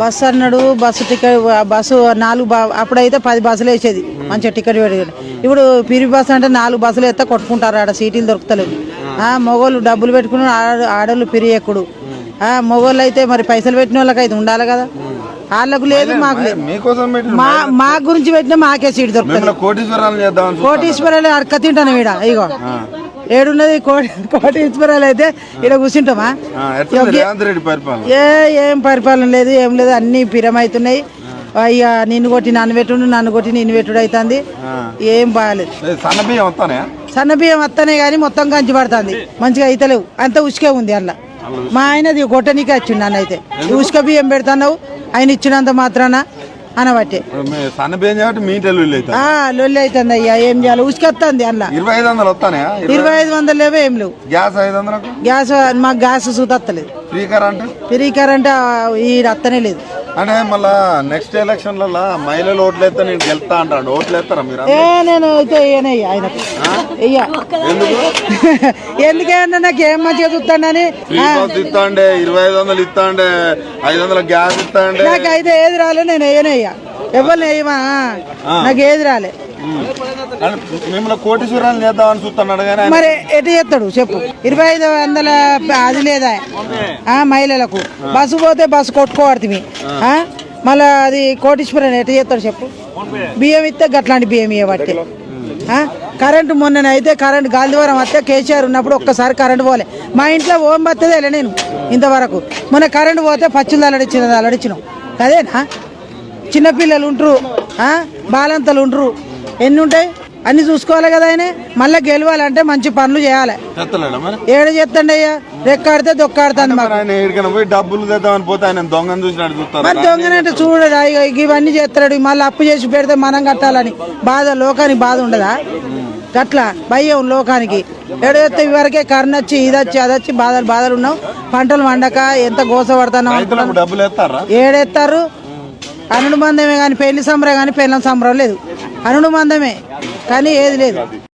Bus అన్నాడు bus ticket bus నాలుగు బా- అప్పుడైతే పది బస్సులు వేసేది. మంచిగా టికెట్ పెట్టుకుని ఇప్పుడు పిరి బస్సు అంటే నాలుగు బస్సులు ఎత్తే కొట్టుకుంటారు ఆడ సీట్లు దొరుకుతలేవు. ఆ, మగోళ్ళు డబ్బులు పెట్టుకుని ఆడ ఆడోళ్ళు పిరి ఎక్కుడు. ఆ, మగోళ్ళు అయితే మరి పైసలు పెట్టిన వాళ్ళకి అయితే ఉండాలి కదా. వాళ్ళకు లేదు మాకు లేదు. మా మా గురించి పెట్టినా మాకే సీట్ దొరుకుతుంది కోటీశ్వరాలు కోటీశ్వరాలు అడక తింటాను ఈడ ఇగో. ఏడున్నది కోటి కోటీశ్వరాలు అయితే ఈడ కూర్చుంటామా? ఏ ఏం పరిపాలన లేదు ఏం లేదు అన్ని పిరమవుతున్నాయి అయ్యా నిన్ను కొట్టి నన్ను పెట్టుడు నన్ను కొట్టి నిన్ను పెట్టుడు అవుతుంది ఏం బాగాలేదు. సన్న బియ్యం వస్తానే? కానీ మొత్తం కంచి పడుతుంది. మంచిగా అయితలేవు అంత ఉసుకే ఉంది అందులో. మా ఆయనది కొట్టనీకే వచ్చిండు నన్ను అయితే ఉసుక బియ్యం పెడతావు ఆయన ఇచ్చినంత మాత్రాన. అనబట్టే. లొల్లి అవుతుంది అయ్యా ఏం చేయాలి? ఉసుకొస్తుంది అందులో. ఇరవై ఐదు వందలు వస్తానే ఇరవై ఐదు వందలు లేవో ఏం లేవు. గ్యాస్ ఐదు వందలకు? గ్యాస్ మాకు gas సూతత్తలేదు. Free current? Free current ఈ అత్తనే లేదు. అంటే మళ్ళా నెక్స్ట్ ఎలక్షన్లలో మహిళలు ఓట్లు వేస్తే నేను గెలుతా అంటాడు. ఓట్లు వేస్తారా మీరు ఏ నేను అయితే ఆయనకు. ఎందుకు? ఎందుకేమన్నా నాకు ఏం మంచిగా చూస్తానని? ఫ్రీ బస్ ఇరవై ఐదు వందలు ఇస్తాండే ఐదు వందల గ్యాస్ ఇస్తాండే. నాకు అయితే ఏది రాలే నేను ఎవరిని వేయమా నాకు ఏది రాలే. మిమ్మల్ని కోటీశ్వరాలు చేద్దామని చూస్తున్నాడు కానీ ఆయన మరి ఎటు చేస్తాడు? చెప్పు. ఇరవై ఐదు వందల అది లేదా ఆ, మహిళలకు. బస్సు పోతే బస్సు కొట్టుకోవడుతుంది మళ్ళీ అది కోటీశ్వరం ఎటు చేస్తాడు చెప్పు? బియ్యం ఇస్తే గట్లాంటి బియ్యం ఇవ్వబట్టి. కరెంటు మొన్న అయితే కరెంట్ గాలి ద్వారం వస్తే కేసీఆర్ ఉన్నప్పుడు ఒక్కసారి కరెంట్ పోలే. మా ఇంట్లో ఓం బత్తదేలే నేను ఇంతవరకు. మొన్న కరెంట్ పోతే పచ్చులు అలడిచ్చిన అలడిచ్చినాం అదేనా? చిన్నపిల్లలు ఉంటారు? బాలంతలు ఉంటారు ఎన్ని ఉంటాయి? అన్ని చూసుకోవాలి కదా ఆయన? మళ్ళీ గెలవాలంటే మంచి పనులు చేయాలి. ఏడ చేస్తండి అయ్యా? రెక్కాడితే దొక్కాడుతుంది డబ్బులు తెద్దామని పోతే ఆయన దొంగను చూసినట్టు చూస్తారు? మరి దొంగనంటే ఇవన్నీ చేస్తాడు. మళ్ళీ అప్పు చేసి పెడితే మనం కట్టాలని. బాధ లోకానికి బాధ ఉండదా? గట్లా భయం లోకానికి. ఎడైతే వరకే కరెంట్ వచ్చి ఇది వచ్చి అది వచ్చి బాధలు బాధలు ఉన్నాం పంటలు వండక ఎంత గోస పడుతున్నాం ఏడెత్తారు అనుడు మందమే కానీ పెళ్ళి సంబరం కానీ పెళ్ళం సంబరం లేదు. అనుడు మందమే కానీ ఏది లేదు.